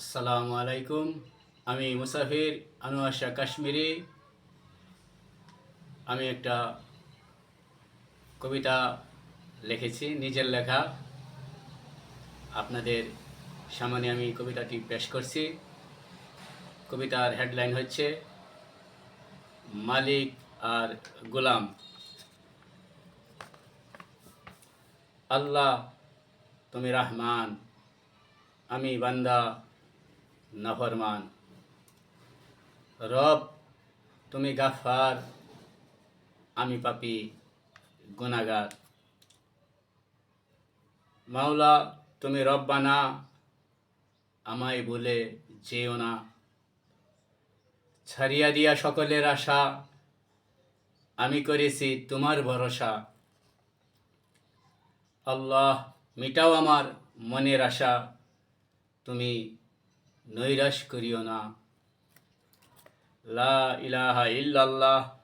আসসালামু আলাইকুম। আমি মুসাফির আনোয়ার কাশ্মীরি। আমি একটা কবিতা লিখেছি, নিজের লেখা। আপনাদের সামনে আমি কবিতাটি পেশ করছি। কবিতার হেডলাইন হচ্ছে, মালিক আর গোলাম। আল্লাহ, তুমি রহমান। আমি বান্দা নাফরমান রব, তুমি গাফার আমি পাপি গুনাগার মাওলা, তুমি রব্বানা, আমায় বলে যেও না। ছাড়িয়া দিয়া সকলের আশা, আমি করেছি তোমার ভরসা। আল্লাহ, মিটাও আমার মনের আশা। তুমি নৈরাশ করিও না। লা ইলাহা ইল্লাল্লাহ,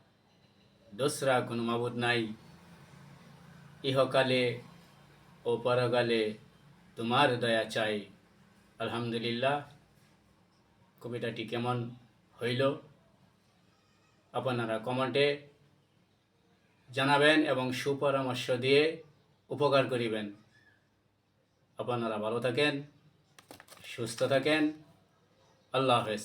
দোসরা কোনো মাবুদ নাই। ইহকালে ও পরকালে তোমার দয়া চাই। আলহামদুলিল্লাহ। কবিতাটি কেমন হইল? আপনারা কমেন্টে জানাবেন এবং সুপরামর্শ দিয়ে উপকার করিবেন। আপনারা ভালো থাকেন, সুস্থ থাকেন। আল্লাহ হাফেজ।